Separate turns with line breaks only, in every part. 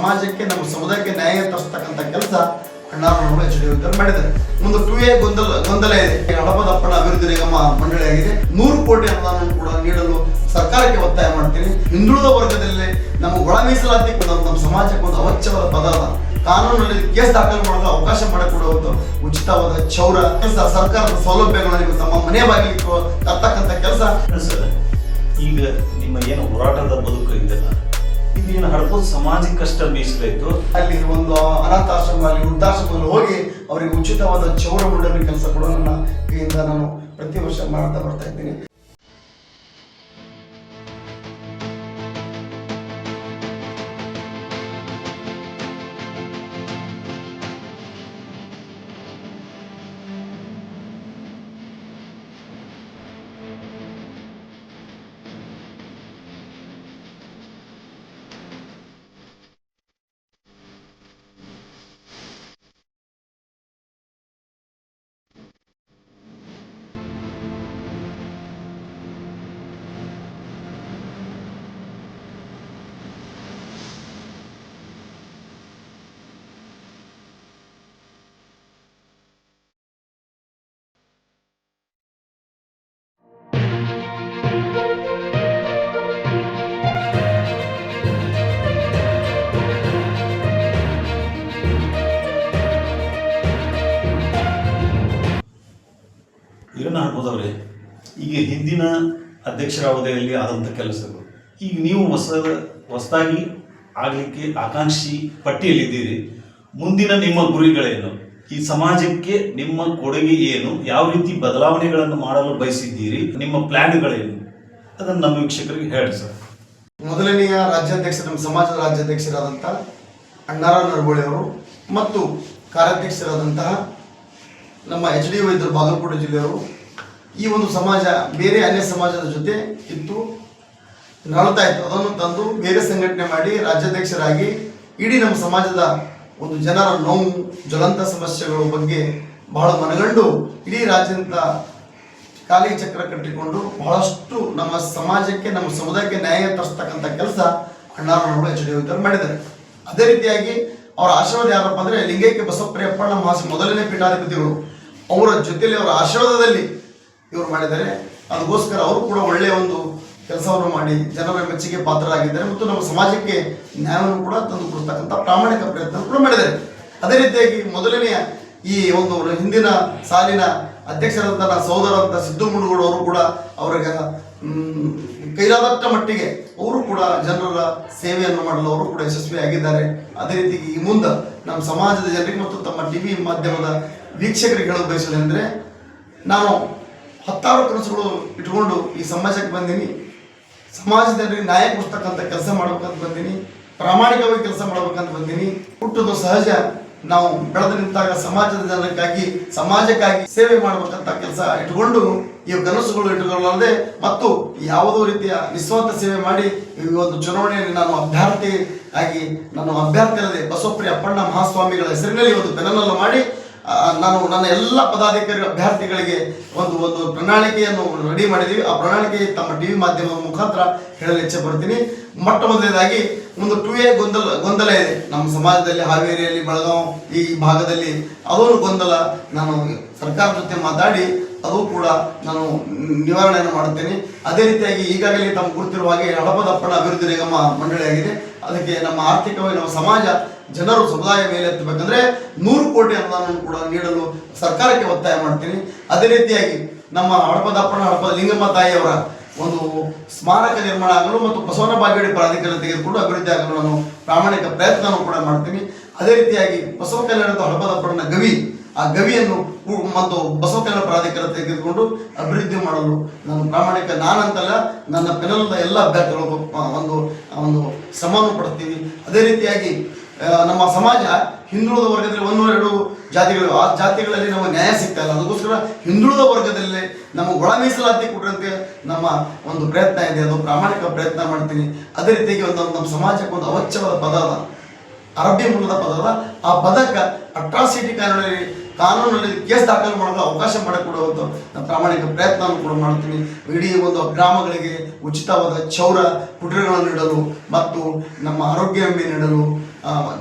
ಸಮಾಜಕ್ಕೆ, ನಮ್ಮ ಸಮುದಾಯಕ್ಕೆ ನ್ಯಾಯ ತರಿಸ್ತಕ್ಕಂಥ ಕೆಲಸ ಅಣ್ಣಾರವರು ಎಚ್ ಡಿ ಮಾಡಿದ್ದಾರೆ. ಒಂದು ಟು ಎ ಗೊಂದಲ ಗೊಂದಲ ಇದೆ. ಹಡಪದಪ್ಪನ ಅಭಿವೃದ್ಧಿ ನಿಗಮ ಮಂಡಳಿಯಾಗಿದೆ ನೂರು ಕೋಟಿ ಅನುದಾನ ಕೂಡ ನೀಡಲು ಸರ್ಕಾರಕ್ಕೆ ಒತ್ತಾಯ ಮಾಡ್ತೀನಿ. ಹಿಂದುಳಿದ ವರ್ಗದಲ್ಲಿ ನಮ್ಮ ಒಳ ಮೀಸಲಾತಿ ನಮ್ಮ ಸಮಾಜಕ್ಕೆ ಒಂದು ಅವಶ್ಯವಾದ ಪದ ಕಾನೂನಲ್ಲಿ ಕೇಸ್ ದಾಖಲು ಮಾಡಲು ಅವಕಾಶ ಮಾಡಿಕೊಡುವುದು ಉಚಿತವಾದ ಚೌರ ಕೆಲಸ ಸರ್ಕಾರದ ಸೌಲಭ್ಯಗಳನ್ನು ತಮ್ಮ ಮನೆ ಬಾಗಿಲಿಗೆ ತರ್ತಕ್ಕಂಥ ಕೆಲಸ.
ಈಗ ನಿಮ್ಮ ಏನು ಹೋರಾಟದ ಬದುಕು ಇದೆಯಲ್ಲ ಇದೇನು ಸಮಾಜಕ್ಕೆ ಕಷ್ಟ ಬೀಸಲಾಯ್ತು
ಅಲ್ಲಿ ಒಂದು ಅನಾಥಾಶ್ರಮ ಅಲ್ಲಿ ವೃದ್ಧಾಶ್ರಮದಲ್ಲಿ ಹೋಗಿ ಅವರಿಗೆ ಉಚಿತವಾದ ಚೌರ ನೀಡಲು ಕೆಲಸ ಕೂಡ ನನ್ನ ಕೈಯಿಂದ ನಾನು ಪ್ರತಿ ವರ್ಷ ಮಾಡ್ತಾ ಬರ್ತಾ ಇದ್ದೀನಿ.
ಇದನ್ನ ಹಡ್ಬೋದವ್ರೆ ಈಗ ಹಿಂದಿನ ಅಧ್ಯಕ್ಷರ ಅವಧಿಯಲ್ಲಿ ಆದಂಥ ಕೆಲಸಗಳು. ಈಗ ನೀವು ಹೊಸ, ಹೊಸದಾಗಿ ಆಗಲಿಕ್ಕೆ ಆಕಾಂಕ್ಷಿ ಪಟ್ಟಿಯಲ್ಲಿದ್ದೀರಿ. ಮುಂದಿನ ನಿಮ್ಮ ಗುರಿಗಳೇನು? ಈ ಸಮಾಜಕ್ಕೆ ನಿಮ್ಮ ಕೊಡುಗೆ ಏನು? ಯಾವ ರೀತಿ ಬದಲಾವಣೆಗಳನ್ನು ಮಾಡಲು ಬಯಸಿದ್ದೀರಿ? ನಿಮ್ಮ ಪ್ಲ್ಯಾನ್ಗಳೇನು ಅದನ್ನು ನಮ್ಮ ವೀಕ್ಷಕರಿಗೆ ಹೇಳಿ ಸರ್.
ಮೊದಲನೆಯ ರಾಜ್ಯಾಧ್ಯಕ್ಷ ನಮ್ಮ ಸಮಾಜದ ರಾಜ್ಯಾಧ್ಯಕ್ಷರಾದಂಥ ಅಣ್ಣಾರ ನರಬೋಳಿ ಅವರು ಮತ್ತು ಕಾರ್ಯಾಧ್ಯಕ್ಷರಾದಂತಹ ನಮ್ಮ ಎಚ್ ಡಿ ವೈದ್ಯರು ಬಾಗಲಕೋಟೆ ಜಿಲ್ಲೆಯವರು ಈ ಒಂದು ಸಮಾಜ, ಬೇರೆ ಅನ್ಯ ಸಮಾಜದ ಜೊತೆ ಇತ್ತು ನರಳ್ತಾ ಇತ್ತು. ಅದನ್ನು ತಂದು ಬೇರೆ ಸಂಘಟನೆ ಮಾಡಿ ರಾಜ್ಯಾಧ್ಯಕ್ಷರಾಗಿ ಇಡೀ ನಮ್ಮ ಸಮಾಜದ ಒಂದು ಜನರ ನೋವು, ಜ್ವಲಂತ ಸಮಸ್ಯೆಗಳ ಬಗ್ಗೆ ಬಹಳ ಮನಗಂಡು ಇಡೀ ರಾಜ್ಯದ ಕಾಲಿ ಚಕ್ರ ಕಟ್ಟಿಕೊಂಡು ಬಹಳಷ್ಟು ನಮ್ಮ ಸಮಾಜಕ್ಕೆ, ನಮ್ಮ ಸಮುದಾಯಕ್ಕೆ ನ್ಯಾಯ ತರಿಸ್ತಕ್ಕಂಥ ಕೆಲಸ ಅಣ್ಣಾರವರು ಎಚ್ ಡಿ ಮಾಡಿದ್ದಾರೆ. ಅದೇ ರೀತಿಯಾಗಿ ಅವರ ಆಶೀರ್ವಾದ ಯಾರಪ್ಪ ಅಂದ್ರೆ ಲಿಂಗೈಕ್ಯ ಬಸವಪ್ರಿಯಪ್ಪ ನಮ್ಮ ಮೊದಲನೇ ಪೀಠಾಧಿಪತಿಗಳು. ಅವರ ಜೊತೆಯಲ್ಲಿ ಅವರ ಆಶೀರ್ವಾದದಲ್ಲಿ ಇವರು ಮಾಡಿದ್ದಾರೆ. ಅದಕ್ಕೋಸ್ಕರ ಅವರು ಕೂಡ ಒಳ್ಳೆಯ ಒಂದು ಕೆಲಸವನ್ನು ಮಾಡಿ ಜನರ ಮೆಚ್ಚುಗೆ ಪಾತ್ರರಾಗಿದ್ದಾರೆ ಮತ್ತು ನಮ್ಮ ಸಮಾಜಕ್ಕೆ ನ್ಯಾಯವನ್ನು ಕೂಡ ತಂದು ಕೊಡ್ತಕ್ಕಂಥ ಪ್ರಾಮಾಣಿಕ ಪ್ರಯತ್ನ ಕೂಡ ಮಾಡಿದ್ದಾರೆ. ಅದೇ ರೀತಿಯಾಗಿ ಮೊದಲನೆಯ ಈ ಒಂದು ಹಿಂದಿನ ಸಾಲಿನ ಅಧ್ಯಕ್ಷರಾದಂಥ ನನ್ನ ಸಹೋದರಂತ ಸಿದ್ದು ಮುಡುಗೋಡು ಅವರು ಕೂಡ ಅವರಿಗೆ ಕೈಲಾದಟ್ಟ ಮಟ್ಟಿಗೆ ಅವರು ಕೂಡ ಜನರ ಸೇವೆಯನ್ನು ಮಾಡಲು ಅವರು ಕೂಡ ಯಶಸ್ವಿಯಾಗಿದ್ದಾರೆ ಅದೇ ರೀತಿ ಈ ಮುಂದೆ ನಮ್ಮ ಸಮಾಜದ ಜನರಿಗೆ ಮತ್ತು ತಮ್ಮ ಟಿವಿ ಮಾಧ್ಯಮದ ವೀಕ್ಷಕರಿಗೆ ಹೇಳಲು ಬಯಸೋದೆಂದರೆ ನಾನು ಹತ್ತಾರು ಕನಸುಗಳು ಇಟ್ಕೊಂಡು ಈ ಸಮಾಜಕ್ಕೆ ಬಂದೀನಿ. ಸಮಾಜದಲ್ಲಿ ನ್ಯಾಯ ಕೊಡ್ತಕ್ಕಂಥ ಕೆಲಸ ಮಾಡ್ಬೇಕಂತ ಬಂದೀನಿ. ಪ್ರಾಮಾಣಿಕವಾಗಿ ಕೆಲಸ ಮಾಡ್ಬೇಕಂತ ಬಂದೀನಿ. ಹುಟ್ಟುದು ಸಹಜ. ನಾವು ಬೆಳೆದು ನಿಂತಾಗ ಸಮಾಜದ ಜನರಿಗಾಗಿ ಸಮಾಜಕ್ಕಾಗಿ ಸೇವೆ ಮಾಡಬೇಕಂತ ಕೆಲಸ ಇಟ್ಕೊಂಡು ಈ ಕನಸುಗಳು ಇಟ್ಟುಕೊಳ್ಳದೆ ಮತ್ತು ಯಾವುದೋ ರೀತಿಯ ನಿಸ್ವಾರ್ಥ ಸೇವೆ ಮಾಡಿ ಈ ಒಂದು ಚುನಾವಣೆಯಲ್ಲಿ ನಾನು ಅಭ್ಯರ್ಥಿ ಆಗಿ ನಾನು ಅಭ್ಯರ್ಥಿ ಅಲ್ಲದೆ ಬಸವಪ್ರಿಯ ಅಪ್ಪಣ್ಣ ಮಹಾಸ್ವಾಮಿಗಳ ಹೆಸರಿನಲ್ಲಿ ಒಂದು ಬೆನ್ನಲ್ಲ ಮಾಡಿ ನಾನು ನನ್ನ ಎಲ್ಲ ಪದಾಧಿಕಾರಿ ಅಭ್ಯರ್ಥಿಗಳಿಗೆ ಒಂದು ಒಂದು ಪ್ರಣಾಳಿಕೆಯನ್ನು ರೆಡಿ ಮಾಡಿದ್ದೀವಿ ಆ ಪ್ರಣಾಳಿಕೆ ತಮ್ಮ ಟಿ ವಿ ಮಾಧ್ಯಮದ ಮುಖಾಂತರ ಹೇಳಲು ಇಚ್ಛೆ ಪಡ್ತೀನಿ. ಮೊಟ್ಟ ಮೊದಲನೇದಾಗಿ ಒಂದು ಟು ಎ ಗೊಂದಲ ಗೊಂದಲ ಇದೆ. ನಮ್ಮ ಸಮಾಜದಲ್ಲಿ ಹಾವೇರಿಯಲ್ಲಿ ಬೆಳಗಾವ್ ಈ ಭಾಗದಲ್ಲಿ ಅದೊಂದು ಗೊಂದಲ. ನಾನು ಸರ್ಕಾರ ಜೊತೆ ಮಾತಾಡಿ ಅದು ಕೂಡ ನಾನು ನಿವಾರಣೆಯನ್ನು ಮಾಡುತ್ತೇನೆ. ಅದೇ ರೀತಿಯಾಗಿ ಈಗಾಗಲೇ ತಮ್ಮ ಗುರುತಿರುವ ಹಾಗೆ ಹಡಪದಪ್ಪಣ ಅಭಿವೃದ್ಧಿ ನಿಗಮ ಮಂಡಳಿಯಾಗಿದೆ ಅದಕ್ಕೆ ನಮ್ಮ ಆರ್ಥಿಕವಾಗಿ ನಮ್ಮ ಸಮಾಜ, ಜನರು ಸಮುದಾಯ ಮೇಲೆ ಎತ್ತಬೇಕಂದ್ರೆ ನೂರು ಕೋಟಿ ಅನುದಾನವನ್ನು ಕೂಡ ನೀಡಲು ಸರ್ಕಾರಕ್ಕೆ ಒತ್ತಾಯ ಮಾಡ್ತೀನಿ. ಅದೇ ರೀತಿಯಾಗಿ ನಮ್ಮ ಹಡಪದಪ್ಪನ ಹಡಪದ ಲಿಂಗಮ್ಮ ತಾಯಿಯವರ ಒಂದು ಸ್ಮಾರಕ ನಿರ್ಮಾಣ ಆಗಲು ಮತ್ತು ಬಸವನ ಬಾಗೇಡಿ ಪ್ರಾಧಿಕಾರ ತೆಗೆದುಕೊಂಡು ಅಭಿವೃದ್ಧಿ ಆಗಲು ನಾನು ಪ್ರಾಮಾಣಿಕ ಪ್ರಯತ್ನವನ್ನು ಕೂಡ ಮಾಡ್ತೀನಿ. ಅದೇ ರೀತಿಯಾಗಿ ಬಸವ ಕಲ್ಯಾಣದ ಹಡಪದಪ್ಪನ ಗವಿ ಆ ಗವಿಯನ್ನು ಮತ್ತು ಬಸವ ಕಲ್ಯಾಣ ಪ್ರಾಧಿಕಾರ ತೆಗೆದುಕೊಂಡು ಅಭಿವೃದ್ಧಿ ಮಾಡಲು ನಾನು ಪ್ರಾಮಾಣಿಕ ನಾನಂತಲ್ಲ, ನನ್ನ ಪೆನಲ್ದ ಎಲ್ಲ ಅಭ್ಯರ್ಥಿಗಳು ಒಂದು ಒಂದು ಶ್ರಮವನ್ನು ಪಡ್ತೀವಿ ಅದೇ ರೀತಿಯಾಗಿ ನಮ್ಮ ಸಮಾಜ ಹಿಂದುಳಿದ ವರ್ಗದಲ್ಲಿ ಒಂದು, ಎರಡು ಜಾತಿಗಳು, ಆ ಜಾತಿಗಳಲ್ಲಿ ನಮಗೆ ನ್ಯಾಯ ಸಿಗ್ತಾ ಇಲ್ಲ. ಅದಕ್ಕೋಸ್ಕರ ಹಿಂದುಳಿದ ವರ್ಗದಲ್ಲಿ ನಮ್ಮ ಒಳ ಮೀಸಲಾತಿ ಕೊಟ್ಟಂತೆ ನಮ್ಮ ಒಂದು ಪ್ರಯತ್ನ ಇದೆ. ಅದು ಪ್ರಾಮಾಣಿಕ ಪ್ರಯತ್ನ ಮಾಡ್ತೀನಿ. ಅದೇ ರೀತಿಯಾಗಿ ಒಂದು ನಮ್ಮ ಸಮಾಜಕ್ಕೆ ಒಂದು ಅವಶ್ಯವಾದ ಪದ ಅದ. ಅರಬ್ಬಿ ಮೂಲದ ಪದ ಅದ. ಆ ಪದಕ್ಕೆ ಅಟ್ರಾಸಿಟಿ ಕಾನೂನಲ್ಲಿ ಕಾನೂನಲ್ಲಿ ಕೇಸ್ ದಾಖಲು ಮಾಡಲು ಅವಕಾಶ ಮಾಡಿಕೊಡುವಂಥ ನಾನು ಪ್ರಾಮಾಣಿಕ ಪ್ರಯತ್ನವನ್ನು ಕೂಡ ಮಾಡ್ತೀನಿ. ಇಡೀ ಒಂದು ಗ್ರಾಮಗಳಿಗೆ ಉಚಿತವಾದ ಚೌರ ಕುಟೀರಗಳನ್ನು ನೀಡಲು ಮತ್ತು ನಮ್ಮ ಆರೋಗ್ಯ ವಿಮೆ ನೀಡಲು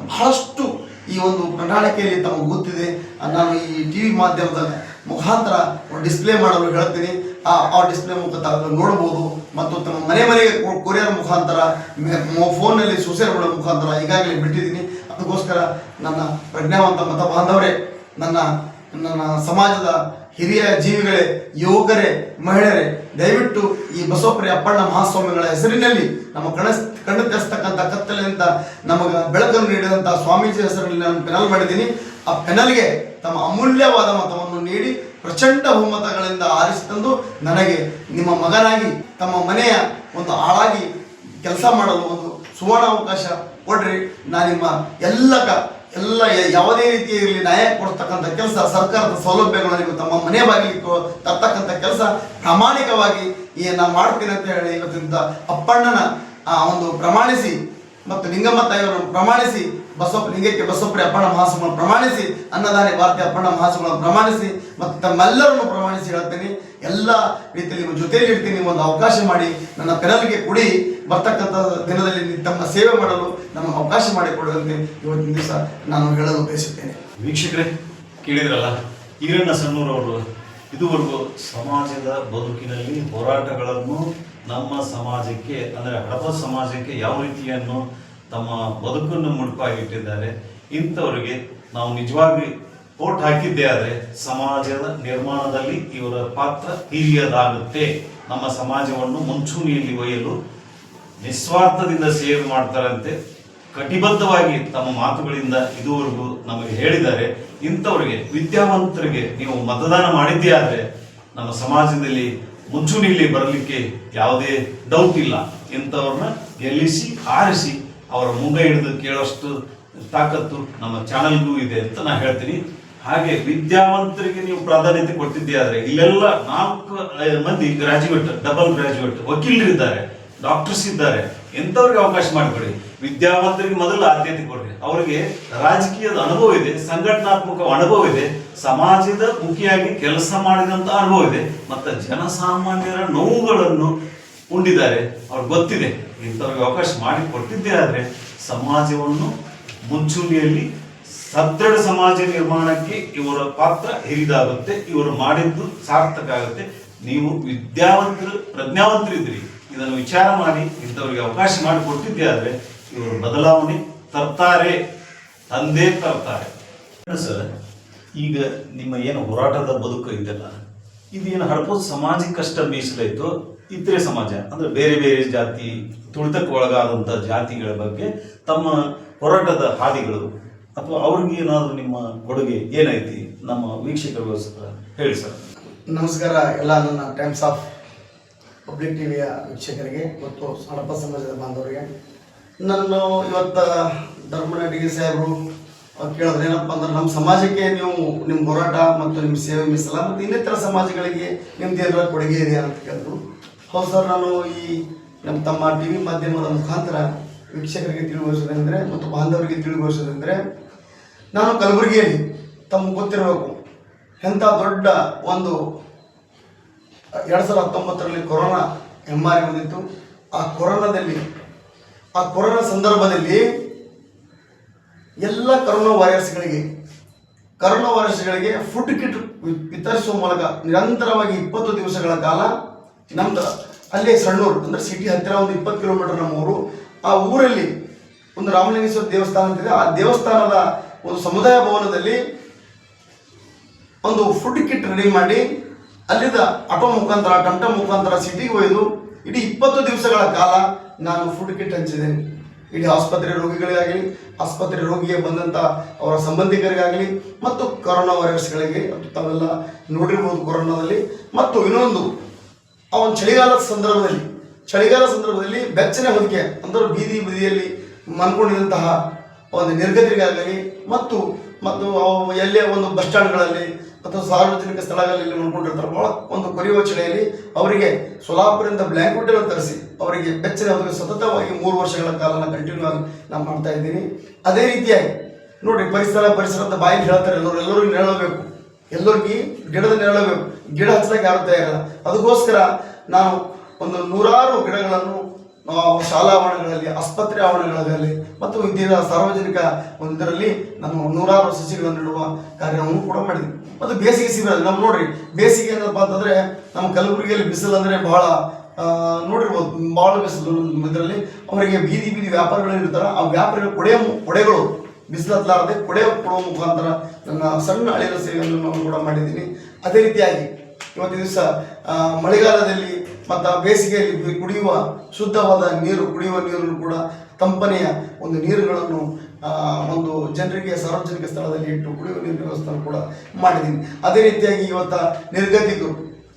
ಬಹಳಷ್ಟು ಈ ಒಂದು ಪ್ರಣಾಳಿಕೆಯಲ್ಲಿ ತಮಗೆ ಗೊತ್ತಿದೆ ನಾನು ಈ ಟಿ ವಿ ಮಾಧ್ಯಮದ ಮುಖಾಂತರ ಡಿಸ್ಪ್ಲೇ ಮಾಡಲು ಹೇಳ್ತೀನಿ. ಆ ಡಿಸ್ಪ್ಲೇ ಮುಖಾಂತರ ನೋಡಬಹುದು. ಮತ್ತು ತಮ್ಮ ಮನೆ ಮನೆಗೆ ಕೊರಿಯರ್ ಮುಖಾಂತರ ಫೋನ್ನಲ್ಲಿ ಸೋಷಿಯಲ್ ಮುಖಾಂತರ ಈಗಾಗಲೇ ಬಿಟ್ಟಿದ್ದೀನಿ. ಅದಕ್ಕೋಸ್ಕರ ನನ್ನ ಪ್ರಜ್ಞಾವಂತ ಮತ ಬಾಂಧವರೇ ನನ್ನ ನನ್ನ ಸಮಾಜದ ಹಿರಿಯ ಜೀವಿಗಳೇ, ಯುವಕರೇ, ಮಹಿಳೆಯರೇ, ದಯವಿಟ್ಟು ಈ ಬಸವಪ್ರಿಯ ಅಪ್ಪಣ್ಣ ಮಹಾಸ್ವಾಮಿಗಳ ಹೆಸರಿನಲ್ಲಿ ನಮ್ಮ ಕಣ, ಕಣ್ಣು ತೆರೆಸ್ತಕ್ಕಂಥ ಕತ್ತಲೆಯಿಂದ ನಮಗೆ ಬೆಳಕನ್ನು ನೀಡಿದಂಥ ಸ್ವಾಮೀಜಿ ಹೆಸರಿನಲ್ಲಿ ನಾನು ಪೆನಲ್ ಮಾಡಿದ್ದೀನಿ. ಆ ಪೆನಲ್ಗೆ ತಮ್ಮ ಅಮೂಲ್ಯವಾದ ಮತವನ್ನು ನೀಡಿ ಪ್ರಚಂಡ ಬಹುಮತಗಳಿಂದ ಆರಿಸಿತಂದು ನನಗೆ ನಿಮ್ಮ ಮಗನಾಗಿ, ತಮ್ಮ ಮನೆಯ ಒಂದು ಆಳಾಗಿ ಕೆಲಸ ಮಾಡಲು ಒಂದು ಸುವರ್ಣ ಅವಕಾಶ ಕೊಡ್ರಿ. ನಾನು ನಿಮ್ಮ ಎಲ್ಲ ಎಲ್ಲ ಯಾವುದೇ ರೀತಿಯಲ್ಲಿ ನ್ಯಾಯ ಕೊಡ್ತಕ್ಕಂಥ ಕೆಲಸ ಸರ್ಕಾರದ ಸೌಲಭ್ಯಗಳನ್ನು ತಮ್ಮ ಮನೆ ಬಾಗಿಲಿಗೆ ಕೊ- ತರ್ತಕ್ಕಂಥ ಕೆಲಸ ಪ್ರಾಮಾಣಿಕವಾಗಿ ಈ ನಾ ಮಾಡ್ತೀನಿ ಅಂತ ಹೇಳಿ ಇವತ್ತಿಂದ ಅಪ್ಪಣ್ಣನ, ಆ, ಒಂದು ಪ್ರಮಾಣಿಸಿ ಮತ್ತು ಲಿಂಗಮ್ಮ ತಾಯಿಯವರನ್ನು ಪ್ರಮಾಣಿಸಿ ಬಸವಪ್ಪ, ಲಿಂಗಕ್ಕೆ ಬಸವಪ್ರಿ ಅಪ್ಪಣ ಮಹಾಸಭೆಗಳನ್ನು ಪ್ರಮಾಣಿಸಿ, ಅನ್ನದಾನಿ ಭಾರತೀಯ ಅಪ್ಪಣ ಮಹಾಸಭೆಗಳನ್ನು ಪ್ರಮಾಣಿಸಿ ಮತ್ತು ತಮ್ಮೆಲ್ಲರನ್ನು ಪ್ರಮಾಣಿಸಿ ಹೇಳ್ತೀನಿ. ಎಲ್ಲ ರೀತಿಯಲ್ಲಿ ನಿಮ್ಮ ಜೊತೆಯಲ್ಲಿ ಇರ್ತೀನಿ ಒಂದು ಅವಕಾಶ ಮಾಡಿ, ನನ್ನ ಪೆನಲ್ಗೆ ಕುಡಿ, ಬರ್ತಕ್ಕಂಥ ದಿನದಲ್ಲಿ ತಮ್ಮ ಸೇವೆ ಮಾಡಲು ನಮಗೆ ಅವಕಾಶ ಮಾಡಿಕೊಡುವಂತೆ ಇವತ್ತಿನ ದಿವಸ ನಾನು ಹೇಳಲು ಬಯಸುತ್ತೇನೆ.
ವೀಕ್ಷಕರೇ, ಕೇಳಿದ್ರಲ್ಲ ಈರಣ್ಣ ಸಣ್ಣೂರವರು ಇದುವರೆಗೂ ಸಮಾಜದ ಬದುಕಿನಲ್ಲಿ ಹೋರಾಟಗಳನ್ನು ನಮ್ಮ ಸಮಾಜಕ್ಕೆ, ಅಂದರೆ ಹಡಪ ಸಮಾಜಕ್ಕೆ ಯಾವ ರೀತಿಯನ್ನು ತಮ್ಮ ಬದುಕನ್ನು ಮುಡುಪಾಗಿಟ್ಟಿದ್ದಾರೆ, ಇಂಥವರಿಗೆ ನಾವು ನಿಜವಾಗಿ ಓಟ್ ಹಾಕಿದ್ದೇ ಆದರೆ ಸಮಾಜದ ನಿರ್ಮಾಣದಲ್ಲಿ ಇವರ ಪಾತ್ರ ಹಿರಿಯದಾಗುತ್ತೆ. ನಮ್ಮ ಸಮಾಜವನ್ನು ಮುಂಚೂಣಿಯಲ್ಲಿ ಒಯ್ಯಲು ನಿಸ್ವಾರ್ಥದಿಂದ ಸೇವೆ ಮಾಡ್ತಾರಂತೆ. ಕಟಿಬದ್ಧವಾಗಿ ತಮ್ಮ ಮಾತುಗಳಿಂದ ಇದುವರೆಗೂ ನಮಗೆ ಹೇಳಿದ್ದಾರೆ, ಇಂಥವರಿಗೆ, ವಿದ್ಯಾವಂತರಿಗೆ ನೀವು ಮತದಾನ ಮಾಡಿದ್ದೇ ಆದರೆ ನಮ್ಮ ಸಮಾಜದಲ್ಲಿ ಮುಂಚೂಣಿಯಲ್ಲಿ ಬರಲಿಕ್ಕೆ ಯಾವುದೇ ಡೌಟ್ ಇಲ್ಲ ಇಂಥವ್ರನ್ನ ಗೆಲ್ಲಿಸಿ ಆರಿಸಿ ಅವರ ಮುಂದೆ ಹಿಡಿದು ಕೇಳೋಷ್ಟು ತಾಕತ್ತು ನಮ್ಮ ಚಾನಲ್ಗೂ ಇದೆ ಅಂತ ನಾನು ಹೇಳ್ತೀನಿ. ಹಾಗೆ ವಿದ್ಯಾವಂತರಿಗೆ ನೀವು ಪ್ರಾಧಾನ್ಯತೆ ಕೊಟ್ಟಿದ್ದೇ ಆದರೆ ಇಲ್ಲೆಲ್ಲ ನಾಲ್ಕು ಮಂದಿ ಗ್ರಾಜ್ಯುಯೇಟ್ ಡಬಲ್ ಗ್ರಾಜುಯೇಟ್ ವಕೀಲರಿದ್ದಾರೆ ಡಾಕ್ಟರ್ಸ್ ಇದ್ದಾರೆ. ಎಂಥವ್ರಿಗೆ ಅವಕಾಶ ಮಾಡಿಕೊಡಿ. ವಿದ್ಯಾವಂತರಿಗೆ ಮೊದಲು ಆದ್ಯತೆ ಕೊಡ್ರಿ. ಅವರಿಗೆ ರಾಜಕೀಯದ ಅನುಭವ ಇದೆ, ಸಂಘಟನಾತ್ಮಕ ಅನುಭವ ಇದೆ. ಸಮಾಜದ ಮುಖಿಯಾಗಿ ಕೆಲಸ ಮಾಡಿದಂತ ಅನುಭವ ಇದೆ. ಮತ್ತೆ ಜನಸಾಮಾನ್ಯರ ನೋವುಗಳನ್ನು ಉಂಡಿದ್ದಾರೆ. ಅವ್ರಿಗೆ ಗೊತ್ತಿದೆ. ಇಂಥವ್ರಿಗೆ ಅವಕಾಶ ಮಾಡಿ ಕೊಟ್ಟಿದ್ದೇ ಆದ್ರೆ ಸಮಾಜವನ್ನು ಮುಂಚೂಣಿಯಲ್ಲಿ ಸದೃಢ ಸಮಾಜ ನಿರ್ಮಾಣಕ್ಕೆ ಇವರ ಪಾತ್ರ ಹಿರಿದಾಗುತ್ತೆ. ಇವರು ಮಾಡಿದ್ದು ಸಾರ್ಥಕ ಆಗುತ್ತೆ. ನೀವು ವಿದ್ಯಾವಂತರು ಪ್ರಜ್ಞಾವಂತರಿದ್ರಿ ಇದನ್ನು ವಿಚಾರ ಮಾಡಿ ಇಂಥವ್ರಿಗೆ ಅವಕಾಶ ಮಾಡಿ ಕೊಟ್ಟಿದ್ದೇ ಆದ್ರೆ ಇವರು ಬದಲಾವಣೆ ತರ್ತಾರೆ. ತಂದೆ ತರ್ತಾರೆ. ಸರ್? ಈಗ ನಿಮ್ಮ ಏನು ಹೋರಾಟದ ಬದುಕು ಇದೆಲ್ಲ, ಇದೇನು ಸಾಮಾಜಿಕ ಸಮಾಜಕ್ಕಷ್ಟ ಮೀಸಲಿತ್ತು ಇತರೆ ಸಮಾಜ, ಅಂದ್ರೆ ಬೇರೆ ಬೇರೆ ಜಾತಿ, ತುಳಿತಕ್ಕೆ ಒಳಗಾದಂಥ ಜಾತಿಗಳ ಬಗ್ಗೆ ತಮ್ಮ ಹೋರಾಟದ ಹಾದಿಗಳು, ಅಥವಾ ಅವ್ರಿಗೆ ಏನಾದರೂ ನಿಮ್ಮ ಕೊಡುಗೆ ಏನೈತಿ ನಮ್ಮ ವೀಕ್ಷಕರಿಗೋಸ್ಕರ ಹೇಳಿ ಸರ್.
ನಮಸ್ಕಾರ, ಎಲ್ಲ ನನ್ನ ಟೈಮ್ಸ್ ಆಫ್ ಪಬ್ಲಿಕ್ ಟಿವಿಯ ವೀಕ್ಷಕರಿಗೆ ಮತ್ತು ಹಡಪ ಸಮಾಜದ ಬಾಂಧವರಿಗೆ. ನಾನು ಇವತ್ತು ಧರ್ಮನ ಡಿ ಸಾಹೇಬರು ಅವ್ರು ಕೇಳಿದ್ರೆ, ಏನಪ್ಪ ಅಂದ್ರೆ ನಮ್ಮ ಸಮಾಜಕ್ಕೆ ನೀವು ನಿಮ್ಮ ಹೋರಾಟ ಮತ್ತು ನಿಮ್ಮ ಸೇವೆ ಮೀಸಲ ಮತ್ತು ಇನ್ನಿತರ ಸಮಾಜಗಳಿಗೆ ನಿಮ್ದು ಏನಾರ ಕೊಡುಗೆ ಇದೆಯಾ? ಅಂತ ಕೇಳಿದ್ರು. ಹೌದು ಸರ್, ನಾನು ಈ ನಮ್ಮ ತಮ್ಮ ಟಿ ವಿ ಮಾಧ್ಯಮದ ಮುಖಾಂತರ ವೀಕ್ಷಕರಿಗೆ ತಿಳಿಗೊಳಿಸೋದಂದರೆ ಮತ್ತು ಬಾಂಧವರಿಗೆ ತಿಳಿಗೊಳಿಸೋದಂದರೆ, ನಾನು ಕಲಬುರಗಿಯಲ್ಲಿ ತಮ್ಗೆ ಗೊತ್ತಿರಬೇಕು, ಎಂಥ ದೊಡ್ಡ ಒಂದು, ಎರಡು ಸಾವಿರದ ಹತ್ತೊಂಬತ್ತರಲ್ಲಿ ಕೊರೋನಾ ಹೆಮ್ಮಾರಿ ಬಂದಿತ್ತು. ಆ ಕೊರೋನಾದಲ್ಲಿ, ಆ ಕೊರೋನಾ ಸಂದರ್ಭದಲ್ಲಿ ಎಲ್ಲ ಕರೋನಾ ವಾರಿಯರ್ಸ್ಗಳಿಗೆ ಕರೋನಾ ವಾರಿಯರ್ಸ್ಗಳಿಗೆ ಫುಡ್ ಕಿಟ್ ವಿತರಿಸುವ ಮೂಲಕ ನಿರಂತರವಾಗಿ ಇಪ್ಪತ್ತು ದಿವಸಗಳ ಕಾಲ ನಮ್ದು ಅಲ್ಲೇ ಸಣ್ಣೂರು, ಅಂದ್ರೆ ಸಿಟಿ ಹತ್ತಿರ ಒಂದು ಇಪ್ಪತ್ತು ಕಿಲೋಮೀಟರ್ ನಮ್ಮ ಊರು. ಆ ಊರಲ್ಲಿ ಒಂದು ರಾಮಲಿಂಗೇಶ್ವರ ದೇವಸ್ಥಾನ ಅಂತಿದೆ. ಆ ದೇವಸ್ಥಾನದ ಒಂದು ಸಮುದಾಯ ಭವನದಲ್ಲಿ ಒಂದು ಫುಡ್ ಕಿಟ್ ರೆಡಿ ಮಾಡಿ, ಅಲ್ಲಿದ್ದ ಆಟೋ ಮುಖಾಂತರ ಟಂಟ ಮುಖಾಂತರ ಸಿಟಿಗೆ ಒಯ್ದು ಇಡೀ ಇಪ್ಪತ್ತು ದಿವಸಗಳ ಕಾಲ ನಾನು ಫುಡ್ ಕಿಟ್ ಹಂಚಿದ್ದೇನೆ. ಇಡೀ ಆಸ್ಪತ್ರೆ ರೋಗಿಗಳಿಗಾಗಲಿ, ಆಸ್ಪತ್ರೆ ರೋಗಿಗೆ ಬಂದಂಥ ಅವರ ಸಂಬಂಧಿಕರಿಗಾಗಲಿ, ಮತ್ತು ಕೊರೋನಾ ವೈರಸ್ಗಳಿಗೆ ತಾವೆಲ್ಲ ನೋಡಿರ್ಬೋದು ಕೊರೋನಾದಲ್ಲಿ. ಮತ್ತು ಇನ್ನೊಂದು ಆ ಒಂದು ಚಳಿಗಾಲದ ಸಂದರ್ಭದಲ್ಲಿ ಚಳಿಗಾಲದ ಸಂದರ್ಭದಲ್ಲಿ ಬೆಚ್ಚನೆ ಹೊದಿಕೆ ಅಂದರೆ ಬೀದಿ ಬೀದಿಯಲ್ಲಿ ಮನ್ಕೊಂಡಿದ್ದಂತಹ ಒಂದು ನಿರ್ಗತಿಗಾಗಲಿ, ಮತ್ತು ಮತ್ತು ಅವು ಎಲ್ಲೇ ಒಂದು ಬಸ್ ಸ್ಟ್ಯಾಂಡ್ಗಳಲ್ಲಿ ಅಥವಾ ಸಾರ್ವಜನಿಕ ಸ್ಥಳಗಳಲ್ಲಿ ಉಳ್ಕೊಂಡಿರ್ತಾರೆ. ಬಹಳ ಒಂದು ಕೊರೆಯುವ ಚಳಿಯಲ್ಲಿ ಅವರಿಗೆ ಸೊಲಾಪುರದಿಂದ ಬ್ಲ್ಯಾಂಕೆಟ್ ಅನ್ನು ತರಿಸಿ ಅವರಿಗೆ ಬೆಚ್ಚನೆ ಅವರಿಗೆ ಸತತವಾಗಿ ಮೂರು ವರ್ಷಗಳ ಕಾಲ ನಾನು ಕಂಟಿನ್ಯೂ ಆಗಿ ನಾನು ಮಾಡ್ತಾ ಇದ್ದೀನಿ. ಅದೇ ರೀತಿಯಾಗಿ ನೋಡಿ, ಪರಿಸರ ಪರಿಸರ ಅಂತ ಬಾಯಿಗೆ ಹೇಳ್ತಾರೆ. ಎಲ್ಲರೂ ಎಲ್ಲರಿಗೂ ನೆರಳಬೇಕು. ಎಲ್ಲರಿಗೆ ಗಿಡದ ನೆರಳಬೇಕು. ಗಿಡ ಹಚ್ಚಲಿಕ್ಕೆ ಯಾರು ತಯಾರಿಲ್ಲ? ಅದಕ್ಕೋಸ್ಕರ ನಾನು ಒಂದು ನೂರಾರು ಗಿಡಗಳನ್ನು ಶಾಲಾ ಆವರಣಗಳಲ್ಲಿ, ಆಸ್ಪತ್ರೆ ಆವರಣಗಳಲ್ಲಿ ಮತ್ತು ಇಂದಿನ ಸಾರ್ವಜನಿಕ ಒಂದರಲ್ಲಿ ನಾನು ನೂರಾರು ಸಸಿಗಳನ್ನು ನೀಡುವ ಕಾರ್ಯವನ್ನು ಕೂಡ ಮಾಡಿದ್ವಿ. ಮತ್ತು ಬೇಸಿಗೆ ಶಿಬಿರ ನಮ್ಮ ನೋಡ್ರಿ, ಬೇಸಿಗೆ ಏನಪ್ಪ ಅಂತಂದ್ರೆ ನಮ್ಮ ಕಲಬುರಗಿಯಲ್ಲಿ ಬಿಸಿಲು ಅಂದ್ರೆ ಬಹಳ ನೋಡಿರ್ಬೋದು ಬಹಳ ಬಿಸಿಲು ಇದರಲ್ಲಿ. ಅವರಿಗೆ ಬೀದಿ ಬೀದಿ ವ್ಯಾಪಾರಿಗಳು ಇರ್ತಾರೆ. ಆ ವ್ಯಾಪಾರಿಗಳು ಕೊಡೆಯ ಕೊಡೆಗಳು ಬಿಸಿಲತ್ಲಾರದೆ ಕೊಡೆ ಕೊಡುವ ಮುಖಾಂತರ ನನ್ನ ಸಣ್ಣ ಹಳೆಯ ಸೇವೆಯನ್ನು ನಾನು ಕೂಡ ಮಾಡಿದ್ದೀನಿ. ಅದೇ ರೀತಿಯಾಗಿ ಇವತ್ತು ದಿವಸ ಮಳೆಗಾಲದಲ್ಲಿ ಮತ್ತು ಬೇಸಿಗೆಯಲ್ಲಿ ಕುಡಿಯುವ ಶುದ್ಧವಾದ ನೀರು, ಕುಡಿಯುವ ನೀರನ್ನು ಕೂಡ ತಂಪನೆಯ ಒಂದು ನೀರುಗಳನ್ನು ಒಂದು ಜನರಿಗೆ ಸಾರ್ವಜನಿಕ ಸ್ಥಳದಲ್ಲಿ ಇಟ್ಟು ಕುಡಿಯುವ ನೀರಿನ ವ್ಯವಸ್ಥೆ ಕೂಡ ಮಾಡಿದ್ದೀನಿ. ಅದೇ ರೀತಿಯಾಗಿ ಇವತ್ತ ನಿರ್ಗತಿಕರು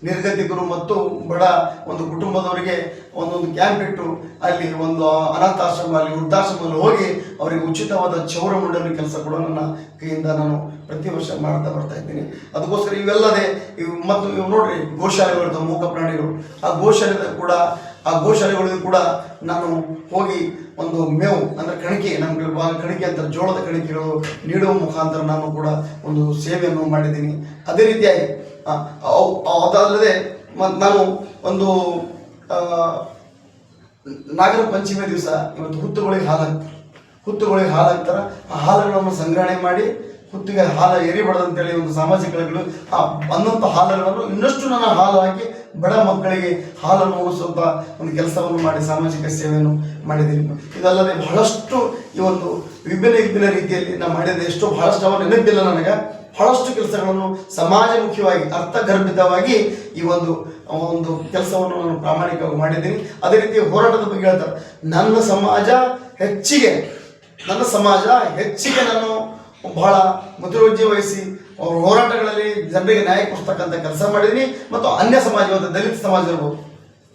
ನಿರ್ಗತಿಕರು ಮತ್ತು ಬಡ ಒಂದು ಕುಟುಂಬದವರಿಗೆ ಒಂದೊಂದು ಕ್ಯಾಂಪ್ ಇಟ್ಟು ಅಲ್ಲಿ ಒಂದು ಅನಾಥಾಶ್ರಮ ಅಲ್ಲಿ ವೃದ್ಧಾಶ್ರಮದಲ್ಲಿ ಹೋಗಿ ಅವರಿಗೆ ಉಚಿತವಾದ ಚೌರ ಮಂಡಳಿ ಕೆಲಸ ಕೂಡ ನನ್ನ ಕೈಯಿಂದ ನಾನು ಪ್ರತಿ ವರ್ಷ ಮಾಡ್ತಾ ಬರ್ತಾ ಇದ್ದೀನಿ. ಅದಕ್ಕೋಸ್ಕರ ಇವೆಲ್ಲದೆ ಇವು ಮತ್ತು ಇವು ನೋಡ್ರಿ ಗೋಶಾಲೆಗಳು ಮೂಕ ಪ್ರಾಣಿಗಳು. ಆ ಗೋಶಾಲೆ ಕೂಡ, ಆ ಗೋಶಾಲೆಗಳಿಗೂ ಕೂಡ ನಾನು ಹೋಗಿ ಒಂದು ಮೇವು, ಅಂದ್ರೆ ಕಣಿಕೆ, ನಮಗೆ ಕಣಿಕೆ ಅಂತ ಜೋಳದ ಕಣಿಕೆಗಳು ನೀಡುವ ಮುಖಾಂತರ ನಾನು ಕೂಡ ಒಂದು ಸೇವೆಯನ್ನು ಮಾಡಿದ್ದೀನಿ. ಅದೇ ರೀತಿಯಾಗಿ ಅದಲ್ಲದೆ ನಾನು ಒಂದು ನಾಗರ ಪಂಚಮಿ ದಿವಸ ಇವತ್ತು ಹುತ್ತುಗಳಿಗೆ ಹಾಲು ಹಾಕ್ತಾರೆ ಹುತ್ತುಗಳಿಗೆ ಹಾಲು ಹಾಕ್ತಾರೆ ಆ ಹಾಲುಗಳನ್ನು ಸಂಗ್ರಹಣೆ ಮಾಡಿ ಹುತ್ತಿಗೆ ಹಾಲು ಎರಿಬಾರ್ದಂತೇಳಿ ಒಂದು ಸಾಮಾಜಿಕ ಆ ಬಂದಂಥ ಹಾಲುಗಳನ್ನು ಇನ್ನಷ್ಟು ನಾನು ಹಾಲು ಹಾಕಿ ಬಡ ಮಕ್ಕಳಿಗೆ ಹಾಲನ್ನು ಉಣಿಸುವಂಥ ಒಂದು ಕೆಲಸವನ್ನು ಮಾಡಿ, ಸಾಮಾಜಿಕ ಸೇವೆಯನ್ನು ಮಾಡಿದ್ದೀನಿ. ಇದಲ್ಲದೆ ಬಹಳಷ್ಟು ಈ ಒಂದು ವಿಭಿನ್ನ ವಿಭಿನ್ನ ರೀತಿಯಲ್ಲಿ ನಾನು ಮಾಡಿದ ಎಷ್ಟೋ ಬಹಳಷ್ಟು ಅವರು ನೆನಪಿಲ್ಲ ನನಗೆ. ಬಹಳಷ್ಟು ಕೆಲಸಗಳನ್ನು ಸಮಾಜಮುಖಿಯಾಗಿ, ಅರ್ಥಗರ್ಭಿತವಾಗಿ ಈ ಒಂದು ಒಂದು ಕೆಲಸವನ್ನು ನಾನು ಪ್ರಾಮಾಣಿಕವಾಗಿ ಮಾಡಿದ್ದೀನಿ. ಅದೇ ರೀತಿ ಹೋರಾಟದ ಬಗ್ಗೆ ಹೇಳ್ತಾರೆ, ನನ್ನ ಸಮಾಜ ಹೆಚ್ಚಿಗೆ, ನನ್ನ ಸಮಾಜ ಹೆಚ್ಚಿಗೆ ನಾನು ಬಹಳ ಮುತುವರ್ಜಿ ವಹಿಸಿ, ಅವ್ರ ಹೋರಾಟಗಳಲ್ಲಿ ಜನರಿಗೆ ನ್ಯಾಯ ಕೊಡ್ತಕ್ಕಂಥ ಕೆಲಸ ಮಾಡಿದ್ದೀನಿ. ಮತ್ತು ಅನ್ಯ ಸಮಾಜವಾದ ದಲಿತ ಸಮಾಜ ಇರ್ಬೋದು,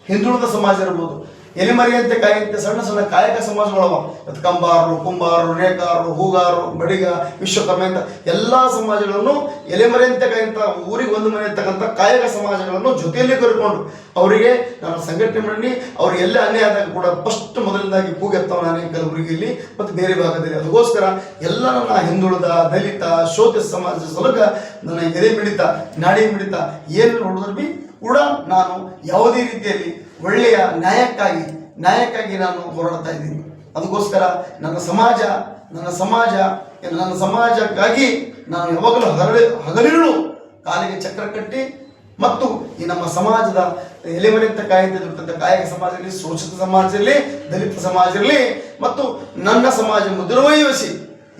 ಹಿಂದುಳಿದ ಸಮಾಜ ಇರ್ಬೋದು ಎಲೆಮರಿಯಂತೆ ಕಾಯಂತೆ ಸಣ್ಣ ಸಣ್ಣ ಕಾಯಕ ಸಮಾಜಗಳವ. ಇವತ್ತು ಕಂಬಾರರು ಕುಂಬಾರರು ನೇಕಾರರು ಹೂಗಾರರು ಬಡಿಗ, ವಿಶ್ವಕರ್ಮ ಅಂತ ಎಲ್ಲ ಸಮಾಜಗಳನ್ನು ಎಲೆಮರೆಯಂತೆ ಕಾಯಂತ ಊರಿಗೆ ಒಂದು ಮನೆ ಇರ್ತಕ್ಕಂಥ ಕಾಯಕ ಸಮಾಜಗಳನ್ನು ಜೊತೆಯಲ್ಲಿ ಕರ್ಕೊಂಡು ಅವರಿಗೆ ನಾನು ಸಂಘಟನೆ ಮಾಡಿ ಅವ್ರಿಗೆ ಎಲ್ಲ ಅನ್ಯಾಯ ಆದಾಗ ಕೂಡ ಫಸ್ಟ್ ಮೊದಲನೇದಾಗಿ ಕೂಗೆತ್ತವ ನಾನೇ ಕಲಬುರಗಿಯಲ್ಲಿ ಮತ್ತು ಬೇರೆ ಭಾಗದಲ್ಲಿ. ಅದಕ್ಕೋಸ್ಕರ ಎಲ್ಲ ನನ್ನ ಹಿಂದುಳಿದ, ದಲಿತ ಶೋತ ಸಮಾಜ ಸಲಕ ನನ್ನ ಎದೆ ಮಿಡಿತ, ನಾಡಿ ಮಿಡಿತ ಏನು ನೋಡಿದ್ರು ಬಿ ಕೂಡ ನಾನು ಯಾವುದೇ ರೀತಿಯಲ್ಲಿ ಒಳ್ಳೆಯ ನ್ಯಾಯಕ್ಕಾಗಿ ನ್ಯಾಯಕ್ಕಾಗಿ ನಾನು ಹೋರಾಡ್ತಾ ಇದ್ದೀನಿ. ಅದಕ್ಕೋಸ್ಕರ ನನ್ನ ಸಮಾಜ ನನ್ನ ಸಮಾಜ, ನನ್ನ ಸಮಾಜಕ್ಕಾಗಿ ನಾನು ಯಾವಾಗಲೂ ಹಗಲಿ ಹಗಲಿರುಳು ಕಾಲಿಗೆ ಚಕ್ರ ಕಟ್ಟಿ ಮತ್ತು ಈ ನಮ್ಮ ಸಮಾಜದ ಎಲೆಮರೆಂತ ಕಾಯ್ದಿರ್ತಕ್ಕಂಥ ಕಾಯಕ ಸಮಾಜದಲ್ಲಿ, ಶೋಷಿತ ಸಮಾಜದಲ್ಲಿ, ದಲಿತ ಸಮಾಜದಲ್ಲಿ ಮತ್ತು ನನ್ನ ಸಮಾಜ ಮುದ್ರವಹಿಸಿ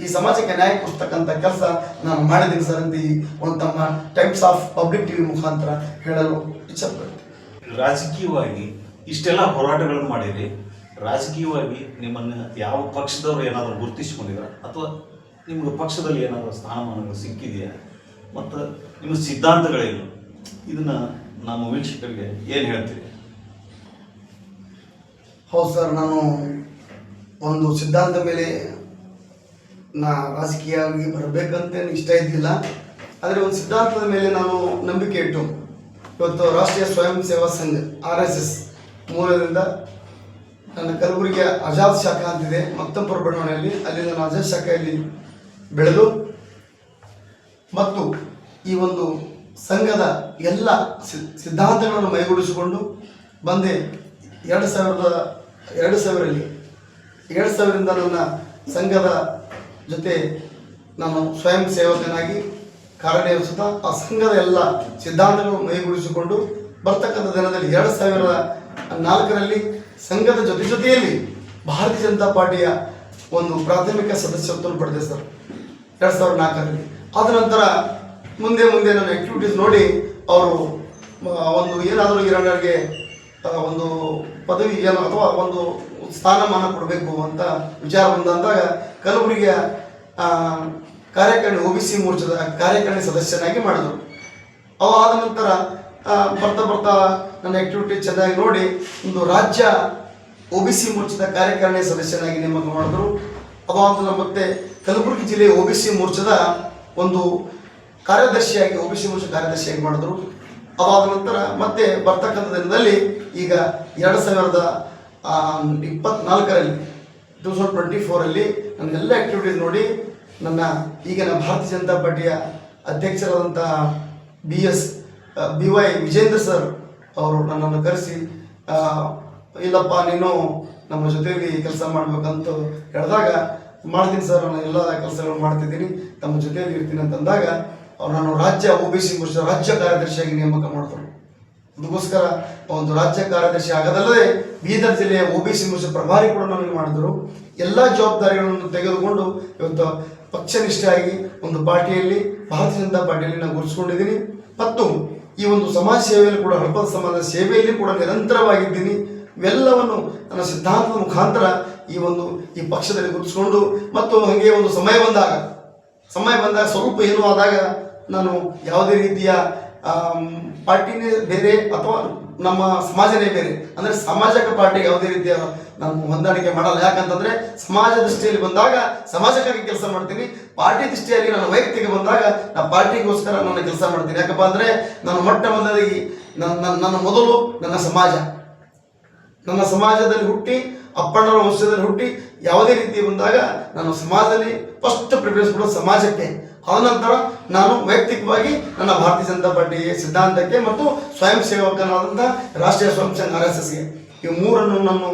ಈ ಸಮಾಜಕ್ಕೆ ನ್ಯಾಯ ಕೊಡ್ತಕ್ಕಂಥ ಕೆಲಸ ನಾನು ಮಾಡಿದ್ದೀನಿ ಸರ್ ಅಂತ ಈ ಒಂದು ತಮ್ಮ ಟೈಮ್ಸ್ ಆಫ್ ಪಬ್ಲಿಕ್ ಟಿವಿ ಮುಖಾಂತರ ಹೇಳಲು ಇಚ್ಛಪಡ್ತೀನಿ.
ರಾಜಕೀಯವಾಗಿ ಇಷ್ಟೆಲ್ಲ ಹೋರಾಟಗಳನ್ನು ಮಾಡಿರಿ. ರಾಜಕೀಯವಾಗಿ ನಿಮ್ಮನ್ನು ಯಾವ ಪಕ್ಷದವರು ಏನಾದರೂ ಗುರುತಿಸಿಕೊಂಡಿದ್ರ? ಅಥವಾ ನಿಮ್ಗೆ ಪಕ್ಷದಲ್ಲಿ ಏನಾದರೂ ಸ್ಥಾನಮಾನಗಳು ಸಿಕ್ಕಿದೆಯಾ? ಮತ್ತು ನಿಮ್ಮ ಸಿದ್ಧಾಂತಗಳೇನು? ಇದನ್ನ ನಮ್ಮ ವೀಕ್ಷಕರಿಗೆ ಏನು ಹೇಳ್ತೀರಿ?
ಹೌದು ಸರ್ ನಾನು ಒಂದು ಸಿದ್ಧಾಂತ ಮೇಲೆ ನಾ ರಾಜಕೀಯವಾಗಿ ಬರಬೇಕಂತ ಇಷ್ಟ ಇದ್ದಿಲ್ಲ. ಆದರೆ ಒಂದು ಸಿದ್ಧಾಂತದ ಮೇಲೆ ನಾನು ನಂಬಿಕೆ ಇಟ್ಟು ಇವತ್ತು ರಾಷ್ಟ್ರೀಯ ಸ್ವಯಂ ಸೇವಾ ಸಂಘ, ಆರ್ ಎಸ್ ಎಸ್ ಮೂಲದಿಂದ ನನ್ನ ಕಲಬುರಗಿಯ ಆಜಾದ್ ಶಾಖಾ ಅಂತಿದೆ ಮತ್ತೊಬ್ಬರ ಬಡಾವಣೆಯಲ್ಲಿ ಅಲ್ಲಿ ನಾನು ಆಜಾದ್ ಶಾಖೆಯಲ್ಲಿ ಬೆಳೆದು ಮತ್ತು ಈ ಒಂದು ಸಂಘದ ಎಲ್ಲ ಸಿದ್ಧಾಂತಗಳನ್ನು ಮೈಗೂಡಿಸಿಕೊಂಡು ಬಂದೆ ಎರಡು ಸಾವಿರದ, ಎರಡು ಸಾವಿರಲ್ಲಿ. ಎರಡು ಸಾವಿರದಿಂದ ನನ್ನ ಸಂಘದ ಜೊತೆ ನಾನು ಸ್ವಯಂ ಸೇವಕನಾಗಿ ಕಾರ್ಯನಿರ್ವಹಿಸುತ್ತಾ ಆ ಸಂಘದ ಎಲ್ಲ ಸಿದ್ಧಾಂತಗಳು ಮೈಗೂಡಿಸಿಕೊಂಡು ಬರ್ತಕ್ಕಂಥ ದಿನದಲ್ಲಿ ಎರಡು ಸಾವಿರದ ನಾಲ್ಕರಲ್ಲಿ ಸಂಘದ ಜೊತೆ ಜೊತೆಯಲ್ಲಿ ಭಾರತೀಯ ಜನತಾ ಪಾರ್ಟಿಯ ಒಂದು ಪ್ರಾಥಮಿಕ ಸದಸ್ಯತ್ವವನ್ನು ಪಡೆದೆ ಸರ್. ಎರಡು ಸಾವಿರದ ನಾಲ್ಕರಲ್ಲಿ. ಆದ ನಂತರ ಮುಂದೆ ಮುಂದೆ ನನ್ನ ಆಕ್ಟಿವಿಟೀಸ್ ನೋಡಿ ಅವರು ಒಂದು ಏನಾದರೂ ಇರೋರಿಗೆ ಒಂದು ಪದವಿ ಏನು ಅಥವಾ ಒಂದು ಸ್ಥಾನಮಾನ ಕೊಡಬೇಕು ಅಂತ ವಿಚಾರ ಬಂದಾಗ ಕಲಬುರಗಿಯ ಕಾರ್ಯಕಾರಿಣಿ ಒ ಬಿ ಸಿ ಮೋರ್ಚಾದ ಕಾರ್ಯಕಾರಿಣಿ ಸದಸ್ಯನಾಗಿ ಮಾಡಿದರು. ಅವು ಆದ ನಂತರ ಬರ್ತಾ ಬರ್ತಾ ನನ್ನ ಆಕ್ಟಿವಿಟಿ ಚೆನ್ನಾಗಿ ನೋಡಿ ಒಂದು ರಾಜ್ಯ ಒ ಬಿ ಸಿ ಮೋರ್ಚಾದ ಕಾರ್ಯಕಾರಿಣಿ ಸದಸ್ಯನಾಗಿ ನೇಮಕ ಮಾಡಿದ್ರು. ಅವಾದ ಮತ್ತೆ ಕಲಬುರಗಿ ಜಿಲ್ಲೆಯ ಒ ಬಿ ಸಿ ಮೋರ್ಚಾದ ಒಂದು ಕಾರ್ಯದರ್ಶಿಯಾಗಿ ಒ ಬಿ ಸಿ ಮೋರ್ಚಾ ಕಾರ್ಯದರ್ಶಿಯಾಗಿ ಮಾಡಿದ್ರು. ಅವಾದ ನಂತರ ಮತ್ತೆ ಬರ್ತಕ್ಕಂಥ ದಿನದಲ್ಲಿ ಈಗ ಎರಡು ಸಾವಿರದ ಇಪ್ಪತ್ನಾಲ್ಕರಲ್ಲಿ ಟೂ ತೌಸಂಡ್ ಟ್ವೆಂಟಿ ಫೋರಲ್ಲಿ ನನ್ನ ಎಲ್ಲ ಆ್ಯಕ್ಟಿವಿಟೀಸ್ ನೋಡಿ ನನ್ನ ಈಗಿನ ಭಾರತೀಯ ಜನತಾ ಪಾರ್ಟಿಯ ಅಧ್ಯಕ್ಷರಾದಂಥ B S B Y Vijayendra sir ಅವರು ನನ್ನನ್ನು ಕರೆಸಿ ಇಲ್ಲಪ್ಪ ನೀನು ನಮ್ಮ ಜೊತೆಯಲ್ಲಿ ಕೆಲಸ ಮಾಡಬೇಕಂತ ಹೇಳಿದಾಗ ಮಾಡ್ತೀನಿ ಸರ್ ನಾನು ಎಲ್ಲ ಕೆಲಸಗಳು ಮಾಡ್ತಿದ್ದೀನಿ, ತಮ್ಮ ಜೊತೆಯಲ್ಲಿ ಇರ್ತೀನಿ ಅಂತಂದಾಗ ಅವ್ರು ನಾನು ರಾಜ್ಯ ಒ ಬಿ ಸಿ ರಾಜ್ಯ ಕಾರ್ಯದರ್ಶಿಯಾಗಿ ನೇಮಕ ಮಾಡಿದ್ರು. ಅದಕ್ಕೋಸ್ಕರ ಒಂದು ರಾಜ್ಯ ಕಾರ್ಯದರ್ಶಿ ಆಗದಲ್ಲದೆ ಬೀದರ್ ಜಿಲ್ಲೆಯ ಒ ಬಿ ಸಿ ಪ್ರಭಾರಿ ಕೂಡ ನನಗೆ ಮಾಡಿದ್ರು. ಎಲ್ಲ ಜವಾಬ್ದಾರಿಗಳನ್ನು ತೆಗೆದುಕೊಂಡು ಇವತ್ತು ಪಕ್ಷನಿಷ್ಠೆಯಾಗಿ ಒಂದು ಪಾರ್ಟಿಯಲ್ಲಿ ಭಾರತೀಯ ಜನತಾ ಪಾರ್ಟಿಯಲ್ಲಿ ನಾನು ಗುರುತಿಸ್ಕೊಂಡಿದ್ದೀನಿ. ಮತ್ತು ಈ ಒಂದು ಸಮಾಜ ಸೇವೆಯಲ್ಲಿ ಕೂಡ ಹಡಪದ ಸಮಾಜದ ಸೇವೆಯಲ್ಲಿ ಕೂಡ ನಿರಂತರವಾಗಿದ್ದೀನಿ. ಇವೆಲ್ಲವನ್ನು ನನ್ನ ಸಿದ್ಧಾಂತದ ಮುಖಾಂತರ ಈ ಒಂದು, ಈ ಪಕ್ಷದಲ್ಲಿ ಗುರುತಿಸ್ಕೊಂಡು ಮತ್ತು ಹಾಗೆ ಒಂದು ಸಮಯ ಬಂದಾಗ ಸಮಯ ಬಂದಾಗ ಸ್ವಲ್ಪ ಏನು ಆದಾಗ ನಾನು ಯಾವುದೇ ರೀತಿಯ ಪಾರ್ಟಿನೇ ಬೇರೆ ಅಥವಾ ನಮ್ಮ ಸಮಾಜನೇ ಬೇರೆ. ಅಂದರೆ ಸಮಾಜಕ್ಕೆ ಪಾರ್ಟಿಗೆ ಯಾವುದೇ ರೀತಿಯ ನಾನು ಹೊಂದಾಣಿಕೆ ಮಾಡಲ್ಲ. ಯಾಕಂತಂದ್ರೆ ಸಮಾಜ ದೃಷ್ಟಿಯಲ್ಲಿ ಬಂದಾಗ ಸಮಾಜಕ್ಕಾಗಿ ಕೆಲಸ ಮಾಡ್ತೀನಿ. ಪಾರ್ಟಿ ದೃಷ್ಟಿಯಲ್ಲಿ ನಾನು ವೈಯಕ್ತಿಕ ಬಂದಾಗ ನಾನು ಪಾರ್ಟಿಗೋಸ್ಕರ ನನ್ನ ಕೆಲಸ ಮಾಡ್ತೀನಿ. ಯಾಕಪ್ಪ ಅಂದ್ರೆ ನಾನು ಮೊಟ್ಟ ಮೊದಲಾಗಿ ನನ್ನ- ನನ್ನ ಮೊದಲು ನನ್ನ ಸಮಾಜ. ನನ್ನ ಸಮಾಜದಲ್ಲಿ ಹುಟ್ಟಿ ಅಪ್ಪಣ್ಣರ ವಂಶದಲ್ಲಿ ಹುಟ್ಟಿ, ಯಾವುದೇ ರೀತಿ ಬಂದಾಗ ನಾನು ಸಮಾಜದಲ್ಲಿ ಫಸ್ಟ್ ಪ್ರಿಫರೆನ್ಸ್ ಕೊಡೋದು ಸಮಾಜಕ್ಕೆ. ಆನಂತರ ನಾನು ವೈಯಕ್ತಿಕವಾಗಿ ನನ್ನ ಭಾರತೀಯ ಜನತಾ ಪಾರ್ಟಿ ಸಿದ್ಧಾಂತಕ್ಕೆ ಮತ್ತು ಸ್ವಯಂ ಸೇವಕನಾದಂಥ ರಾಷ್ಟ್ರೀಯ ಸ್ವಯಂ ಸಂಘ ಆರ್ ಎಸ್ ಎಸ್ಗೆ ಈ ಮೂರನ್ನು ನಾನು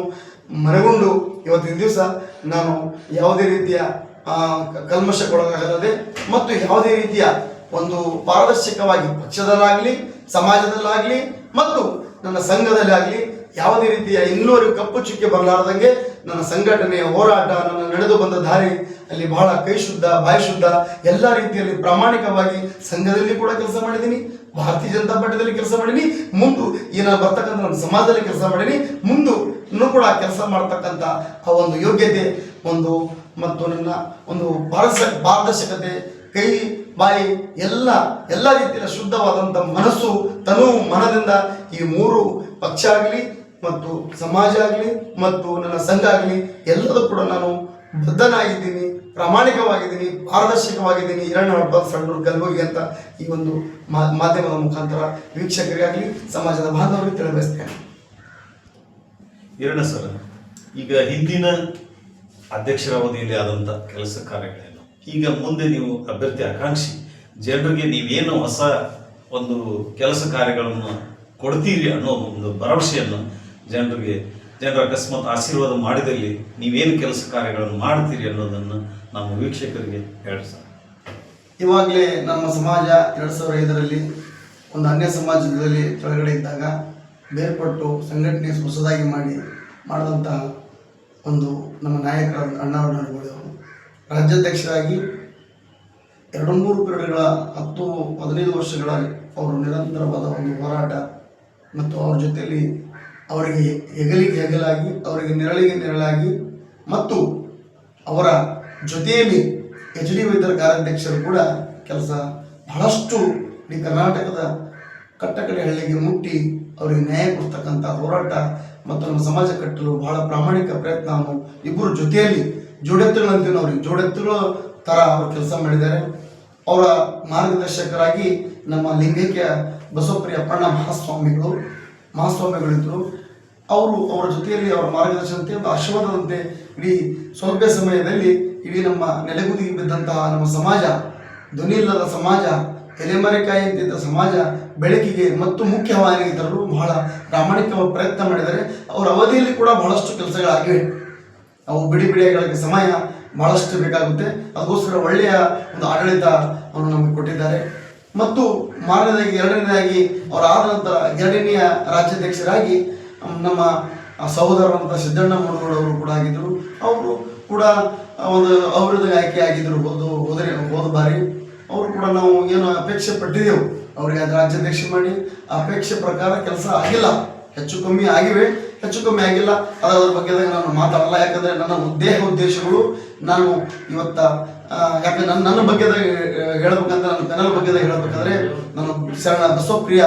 ಮನಗೊಂಡು ಇವತ್ತಿನ ದಿವಸ ನಾನು ಯಾವುದೇ ರೀತಿಯ ಕಲ್ಮಶಕ್ಕೊಳಗಾಗದೆ ಮತ್ತು ಯಾವುದೇ ರೀತಿಯ ಒಂದು ಪಾರದರ್ಶಕವಾಗಿ ಪಕ್ಷದಲ್ಲಾಗಲಿ, ಸಮಾಜದಲ್ಲಾಗಲಿ ಮತ್ತು ನನ್ನ ಸಂಘದಲ್ಲಿ ಆಗಲಿ ಯಾವುದೇ ರೀತಿಯ ಇನ್ನೂವರೆಗೂ ಕಪ್ಪು ಚುಕ್ಕೆ ಬರಲಾರ್ದಂಗೆ ನನ್ನ ಸಂಘಟನೆಯ ಹೋರಾಟ, ನನ್ನ ನಡೆದು ಬಂದ ದಾರಿ ಅಲ್ಲಿ ಬಹಳ ಕೈ ಶುದ್ಧ ಬಾಯಿ ಶುದ್ಧ ಎಲ್ಲ ರೀತಿಯಲ್ಲಿ ಪ್ರಾಮಾಣಿಕವಾಗಿ ಸಂಘದಲ್ಲಿ ಕೂಡ ಕೆಲಸ ಮಾಡಿದ್ದೀನಿ ಭಾರತೀಯ ಜನತಾ ಪಾರ್ಟಿಯಲ್ಲಿ ಕೆಲಸ ಮಾಡೀನಿ ಮುಂದು ನಾನು ಬರ್ತಕ್ಕಂಥ ನಮ್ಮ ಸಮಾಜದಲ್ಲಿ ಕೆಲಸ ಮಾಡೀನಿ ಮುಂದು ಇನ್ನೂ ಕೂಡ ಕೆಲಸ ಮಾಡ್ತಕ್ಕಂಥ ಆ ಒಂದು ಯೋಗ್ಯತೆ, ಒಂದು ಮತ್ತು ನನ್ನ ಒಂದು ಪಾರಸ, ಪಾರದರ್ಶಕತೆ, ಕೈ, ಬಾಯಿ, ಎಲ್ಲ ಎಲ್ಲ ರೀತಿಯ ಶುದ್ಧವಾದಂಥ ಮನಸ್ಸು ತನು ಮನದಿಂದ ಈ ಮೂರು ಪಕ್ಷ ಆಗಲಿ ಮತ್ತು ಸಮಾಜ ಆಗಲಿ ಮತ್ತು ನನ್ನ ಸಂಘ ಆಗಲಿ ಎಲ್ಲದೂ ಕೂಡ ನಾನು ಬದ್ಧನಾಗಿದ್ದೀನಿ, ಪ್ರಾಮಾಣಿಕವಾಗಿದ್ದೀನಿ, ಪಾರದರ್ಶಕವಾಗಿದ್ದೀನಿ. ಹಿರಣ್ಯ ಹಬ್ಬ ಸಣ್ಣ ಕಲಬುರಗಿ ಅಂತ ಈ ಒಂದು ಮಾಧ್ಯಮದ ಮುಖಾಂತರ ವೀಕ್ಷಕರಿಗಾಗಲಿ ಸಮಾಜದ ಬಾಂಧವರಿಗೆ ತಿಳಿಬಯಸ್ತೇನೆ
ಎರಡನೇ ಸರ್, ಈಗ ಹಿಂದಿನ ಅಧ್ಯಕ್ಷರ ಅವಧಿಯಲ್ಲಿ ಆದಂಥ ಕೆಲಸ ಕಾರ್ಯಗಳೇನು? ಈಗ ಮುಂದೆ ನೀವು ಅಭ್ಯರ್ಥಿ ಆಕಾಂಕ್ಷಿ, ಜನರಿಗೆ ನೀವೇನು ಹೊಸ ಒಂದು ಕೆಲಸ ಕಾರ್ಯಗಳನ್ನು ಕೊಡ್ತೀರಿ ಅನ್ನೋ ಒಂದು ಭರವಸೆಯನ್ನು ಜನರಿಗೆ, ಜನರ ಅಕಸ್ಮಾತ್ ಆಶೀರ್ವಾದ ಮಾಡಿದಲ್ಲಿ ನೀವೇನು ಕೆಲಸ ಕಾರ್ಯಗಳನ್ನು ಮಾಡ್ತೀರಿ ಅನ್ನೋದನ್ನು ನಮ್ಮ ವೀಕ್ಷಕರಿಗೆ ಹೇಳಿ ಸರ್.
ಇವಾಗಲೇ ನಮ್ಮ ಸಮಾಜ ಎರಡು ಸಾವಿರ ಐದರಲ್ಲಿ ಒಂದು ಅನ್ಯ ಸಮಾಜದಲ್ಲಿ ಕೆಳಗಡೆ ಇದ್ದಾಗ ಬೇರ್ಪಟ್ಟು ಸಂಘಟನೆ ಹೊಸದಾಗಿ ಮಾಡಿ, ಮಾಡಿದಂತಹ ಒಂದು ನಮ್ಮ ನಾಯಕರ ನಡುವರು ರಾಜ್ಯಾಧ್ಯಕ್ಷರಾಗಿ ಎರಡು ಮೂರು ಪೀರಿಯಡ್ಗಳ ಹತ್ತು, ಹದಿನೈದು ವರ್ಷಗಳ ಅವರು ನಿರಂತರವಾದ ಒಂದು ಹೋರಾಟ ಮತ್ತು ಅವ್ರ ಜೊತೆಯಲ್ಲಿ ಅವರಿಗೆ ಹೆಗಲಿಗೆ ಹೆಗಲಾಗಿ, ಅವರಿಗೆ ನೆರಳಿಗೆ ನೆರಳಾಗಿ ಮತ್ತು ಅವರ ಜೊತೆಯಲ್ಲಿ ಎಚ್ ಡಿ ವೈದ್ಯರ ಕಾರ್ಯಾಧ್ಯಕ್ಷರು ಕೂಡ ಕೆಲಸ ಬಹಳಷ್ಟು ಇಡೀ ಕರ್ನಾಟಕದ ಕಟ್ಟಕಡೆ ಹಳ್ಳಿಗೆ ಮುಟ್ಟಿ ಅವರಿಗೆ ನ್ಯಾಯ ಕೊಡ್ತಕ್ಕಂಥ ಹೋರಾಟ ಮತ್ತು ನಮ್ಮ ಸಮಾಜ ಕಟ್ಟಲು ಬಹಳ ಪ್ರಾಮಾಣಿಕ ಪ್ರಯತ್ನವನ್ನು ಇಬ್ಬರು ಜೊತೆಯಲ್ಲಿ ಜೋಡೆತ್ತುಗಳಂತೀವಿ ಅವ್ರಿಗೆ ಜೋಡೆತ್ತುಗಳ ಥರ ಅವರು ಕೆಲಸ ಮಾಡಿದ್ದಾರೆ. ಅವರ ಮಾರ್ಗದರ್ಶಕರಾಗಿ ನಮ್ಮ ಲಿಂಗೈಕ್ಯ ಬಸವಪ್ರಿಯ ಅಪ್ಪಣ್ಣ ಮಹಾಸ್ವಾಮಿಗಳು, ಮಹಾಸ್ವಾಮಿಗಳಿದ್ದರು. ಅವರು ಅವರ ಜೊತೆಯಲ್ಲಿ ಅವರ ಮಾರ್ಗದರ್ಶನತೆ ಒಂದು ಆಶೀರ್ವಾದದಂತೆ ಇಡೀ ಸ್ವಲ್ಪ ಸಮಯದಲ್ಲಿ ಇಡೀ ನಮ್ಮ ನೆಲೆಗುದಿಗೆ ಬಿದ್ದಂತಹ ನಮ್ಮ ಸಮಾಜ, ಧ್ವನಿ ಇಲ್ಲದ ಸಮಾಜ, ಎಲೆಮರೆಕಾಯಿ ಅಂತಿದ್ದ ಸಮಾಜ, ಬೆಳಕಿಗೆ ಮತ್ತು ಮುಖ್ಯವಾಹಿನಿಗೆ ತರಲು ಬಹಳ ಪ್ರಾಮಾಣಿಕವಾಗಿ ಪ್ರಯತ್ನ ಮಾಡಿದರೆ ಅವರ ಅವಧಿಯಲ್ಲಿ ಕೂಡ ಬಹಳಷ್ಟು ಕೆಲಸಗಳಾಗಿವೆ. ಅವು ಬಿಡಿ ಬಿಡಿಯಾಗಿ ಸಮಯ ಬಹಳಷ್ಟು ಬೇಕಾಗುತ್ತೆ. ಅದಕ್ಕೋಸ್ಕರ ಒಳ್ಳೆಯ ಒಂದು ಆಡಳಿತ ಅವರು ನಮಗೆ ಕೊಟ್ಟಿದ್ದಾರೆ. ಮತ್ತು ಮಾರನೇದಾಗಿ, ಎರಡನೇದಾಗಿ, ಅವರ ಆದ ನಂತರ ಎರಡನೆಯ ರಾಜ್ಯಾಧ್ಯಕ್ಷರಾಗಿ ನಮ್ಮ ಸಹೋದರಂತ ಸಿದ್ದಣ್ಣ ಮುಳುಗೋಡು ಅವರು ಕೂಡ ಆಗಿದ್ದರು ಅವರು ಕೂಡ ಒಂದು ಅವರದ್ದು ಆಯ್ಕೆ ಆಗಿದ್ದರು ಹೋದ ಹೋದರೆ ಹೋದ ಬಾರಿ ಅವರು ಕೂಡ ನಾವು ಏನು ಅಪೇಕ್ಷೆ ಪಟ್ಟಿದ್ದೆವು ಅವರಿಗೆ ಅದು ರಾಜ್ಯಾಧ್ಯಕ್ಷ ಮಾಡಿ. ಅಪೇಕ್ಷೆ ಪ್ರಕಾರ ಕೆಲಸ ಆಗಿಲ್ಲ. ಹೆಚ್ಚು ಕಮ್ಮಿ ಆಗಿವೆ. ಹೆಚ್ಚು ಕಮ್ಮಿ ಆಗಿಲ್ಲ. ಅದರ ಬಗ್ಗೆ ನಾನು ಮಾತಾಡಲ್ಲ. ಯಾಕಂದ್ರೆ ನನ್ನ ಉದ್ದೇಶ, ಉದ್ದೇಶಗಳು ನಾನು ಇವತ್ತ ಯಾಕೆ ನನ್ನ ನನ್ನ ಬಗ್ಗೆದಾಗ ಹೇಳ್ಬೇಕಂತ, ನನ್ನ ಪೆನಲ್ ಬಗ್ಗೆದಾಗ ಹೇಳ್ಬೇಕಾದ್ರೆ ನಾನು ಶರಣ ಬಸವಪ್ರಿಯ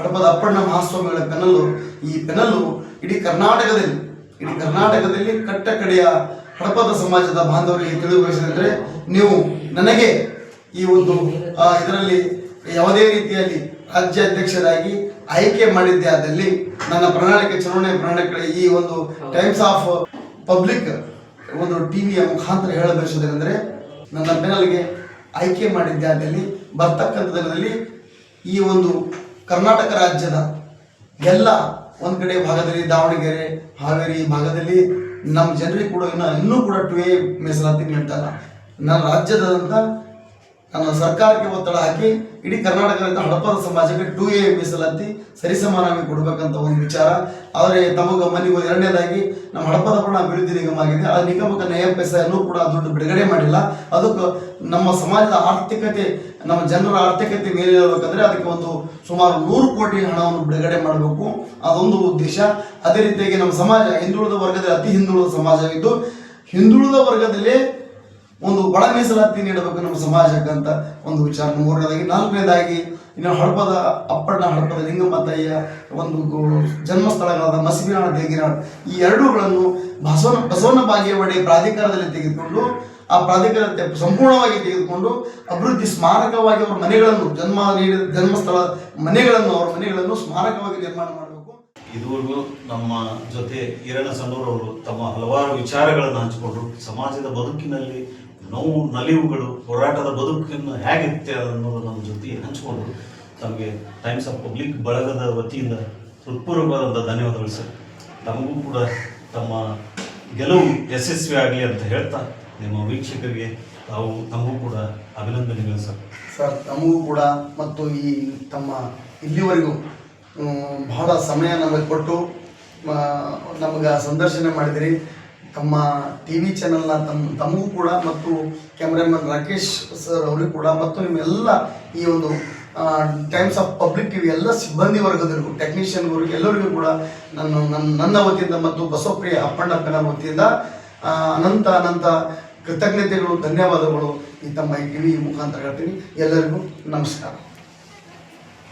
ಹಡಪದ ಅಪ್ಪಣ್ಣ ಮಹಾಸ್ವಾಮಿಗಳ ಪೆನಲ್ಲು ಈ ಪೆನಲ್ಲು ಇಡೀ ಕರ್ನಾಟಕದಲ್ಲಿ ಇಡೀ ಕರ್ನಾಟಕದಲ್ಲಿ ಕಟ್ಟ ಕಡೆಯ ಹಡಪದ ಸಮಾಜದ ಬಾಂಧವರಿಗೆ ತಿಳಿದುಬಯಸಿದ್ರೆ ನೀವು ನನಗೆ ಈ ಒಂದು ಇದರಲ್ಲಿ ಯಾವುದೇ ರೀತಿಯಲ್ಲಿ ರಾಜ್ಯಾಧ್ಯಕ್ಷರಾಗಿ ಆಯ್ಕೆ ಮಾಡಿದ್ದೆ ಆದಲ್ಲಿ ನನ್ನ ಪ್ರಣಾಳಿಕೆ ಚುನಾವಣೆ ಪ್ರಣಾಳಿಕೆ ಈ ಒಂದು ಟೈಮ್ಸ್ ಆಫ್ ಪಬ್ಲಿಕ್ ಒಂದು ಟಿವಿಯ ಮುಖಾಂತರ ಹೇಳಬಯಸೋದೇನೆಂದರೆ ನನ್ನ ಬೆನಲ್ಗೆ ಆಯ್ಕೆ ಮಾಡಿದ್ದೆ ಆದಲ್ಲಿ, ಬರ್ತಕ್ಕಂಥ ದಿನದಲ್ಲಿ ಈ ಒಂದು ಕರ್ನಾಟಕ ರಾಜ್ಯದ ಎಲ್ಲ ಒಂದು ಕಡೆ ಭಾಗದಲ್ಲಿ ದಾವಣಗೆರೆ, ಹಾವೇರಿ ಭಾಗದಲ್ಲಿ ನಮ್ಮ ಜನರಿಗೆ ಕೂಡ ಇನ್ನು ಇನ್ನೂ ಕೂಡ ಟು ಎ ಮೀಸಲಾತಿ ನೀಡ್ತಾ ಇಲ್ಲ. ನನ್ನ ರಾಜ್ಯದಂತ ನನ್ನ ಸರ್ಕಾರಕ್ಕೆ ಒತ್ತಡ ಹಾಕಿ ಇಡೀ ಕರ್ನಾಟಕದ ಹಡಪದ ಸಮಾಜಕ್ಕೆ ಟು ಎ ಮೀಸಲಾತಿ ಸರಿಸಮಾನವಾಗಿ ಕೊಡಬೇಕಂತ ಒಂದು ವಿಚಾರ. ಆದರೆ ತಮಗ ಮನೆಗೆ ಎರಡನೇದಾಗಿ ನಮ್ಮ ಹಡಪದ ಕೂಡ ಅಭಿವೃದ್ಧಿ ನಿಗಮ ಆಗಿದೆ. ಆ ನಿಗಮಕ್ಕೆ ನಯ ಪೈಸೆಯನ್ನು ಕೂಡ ದುಡ್ಡು ಬಿಡುಗಡೆ ಮಾಡಿಲ್ಲ. ಅದಕ್ಕೆ ನಮ್ಮ ಸಮಾಜದ ಆರ್ಥಿಕತೆ ನಮ್ಮ ಜನರ ಆರ್ಥಿಕತೆ ಮೇಲೆ ಇರಬೇಕಂದ್ರೆ ಅದಕ್ಕೆ ಒಂದು ಸುಮಾರು ನೂರು ಕೋಟಿ ಹಣವನ್ನು ಬಿಡುಗಡೆ ಮಾಡಬೇಕು. ಅದೊಂದು ಉದ್ದೇಶ. ಅದೇ ರೀತಿಯಾಗಿ ನಮ್ಮ ಸಮಾಜ, ಹಿಂದುಳಿದ ವರ್ಗದಲ್ಲಿ ಅತಿ ಹಿಂದುಳಿದ ಸಮಾಜವಿದ್ದು ಹಿಂದುಳಿದ ವರ್ಗದಲ್ಲಿ ಒಂದು ಒಳ ಮೀಸಲಾತಿ ನೀಡಬೇಕು ನಮ್ಮ ಸಮಾಜಕ್ಕೆ ಅಂತ ಒಂದು ವಿಚಾರ. ಮೂರನೇದಾಗಿ, ನಾಲ್ಕನೇದಾಗಿ, ಇನ್ನು ಹಡಪದ, ಅಪ್ಪಣ್ಣ ಹಡಪದ ಲಿಂಗಮತಯ್ಯ ಒಂದು ಜನ್ಮಸ್ಥಳಗಳಾದ ಮಸಿಬಿನಾಳ ದೇಗಿನಾಳ್, ಈ ಎರಡೂಗಳನ್ನು ಬಸವನ ಬಸವನ ಬಾಗೇವಾಡಿ ಪ್ರಾಧಿಕಾರದಲ್ಲಿ ತೆಗೆದುಕೊಂಡು ಆ ಪ್ರಾಧಿಕಾರ ಸಂಪೂರ್ಣವಾಗಿ ತೆಗೆದುಕೊಂಡು ಅಭಿವೃದ್ಧಿ ಸ್ಮಾರಕವಾಗಿ ಅವರ ಮನೆಗಳನ್ನು, ಜನ್ಮ ನೀಡಿದ ಜನ್ಮಸ್ಥಳ ಮನೆಗಳನ್ನು, ಅವರ ಮನೆಗಳನ್ನು ಸ್ಮಾರಕವಾಗಿ ನಿರ್ಮಾಣ ಮಾಡಬೇಕು.
ಇದುವರೆಗೂ ನಮ್ಮ ಜೊತೆ ಈರಣ್ಣ ಸಣ್ಣೂರವರು ತಮ್ಮ ಹಲವಾರು ವಿಚಾರಗಳನ್ನು ಹಂಚಿಕೊಂಡರು. ಸಮಾಜದ ಬದುಕಿನಲ್ಲಿ ನೋವು, ನಲಿವುಗಳು, ಹೋರಾಟದ ಬದುಕನ್ನು ಹೇಗಿರುತ್ತೆ ಅನ್ನೋದು ನಮ್ಮ ಜೊತೆ ಹಂಚಿಕೊಂಡರು. ತಮಗೆ ಟೈಮ್ಸ್ ಆಫ್ ಪಬ್ಲಿಕ್ ಬಳಗದ ವತಿಯಿಂದ ಹೃತ್ಪೂರ್ವಕವಾದಂಥ ಧನ್ಯವಾದಗಳು ಸರ್. ತಮಗೂ ಕೂಡ ತಮ್ಮ ಗೆಲುವು ಯಶಸ್ವಿ ಆಗಲಿ ಅಂತ ಹೇಳ್ತಾ ನಿಮ್ಮ ವೀಕ್ಷಕರಿಗೆ ತಾವು, ತಮಗೂ ಕೂಡ ಅಭಿನಂದನೆಗಳು ಸರ್.
ಸರ್, ತಮಗೂ ಕೂಡ ಮತ್ತು ಈ ತಮ್ಮ ಇಲ್ಲಿವರೆಗೂ ಬಹಳ ಸಮಯ ನಮಗೆ ಕೊಟ್ಟು ನಮಗೆ ಸಂದರ್ಶನ ಮಾಡಿದಿರಿ. ತಮ್ಮ ಟಿ ವಿ ಚಾನಲ್ನ ತಮ್ಮ ತಮಗೂ ಕೂಡ ಮತ್ತು ಕ್ಯಾಮ್ರಾಮನ್ ರಾಕೇಶ್ ಸರ್ ಅವರಿಗೂ ಕೂಡ ಮತ್ತು ನಿಮ್ಮೆಲ್ಲ ಈ ಒಂದು ಟೈಮ್ಸ್ ಆಫ್ ಪಬ್ಲಿಕ್ ಟಿವಿ ಎಲ್ಲ ಸಿಬ್ಬಂದಿ ವರ್ಗದವರಿಗೂ ಟೆಕ್ನಿಷಿಯನ್ವರೆಗೂ ಎಲ್ಲರಿಗೂ ಕೂಡ ನನ್ನ ನನ್ನ ನನ್ನ ವತಿಯಿಂದ ಮತ್ತು ಬಸವಪ್ರಿಯ ಅಪ್ಪಣ್ಣಪ್ಪನ ವತಿಯಿಂದ ಅನಂತ ಅನಂತ ಕೃತಜ್ಞತೆಗಳು ಧನ್ಯವಾದಗಳು. ಈ ತಮ್ಮ ಟಿವಿ ಮುಖಾಂತರ ಹೇಳ್ತೀನಿ. ಎಲ್ಲರಿಗೂ ನಮಸ್ಕಾರ.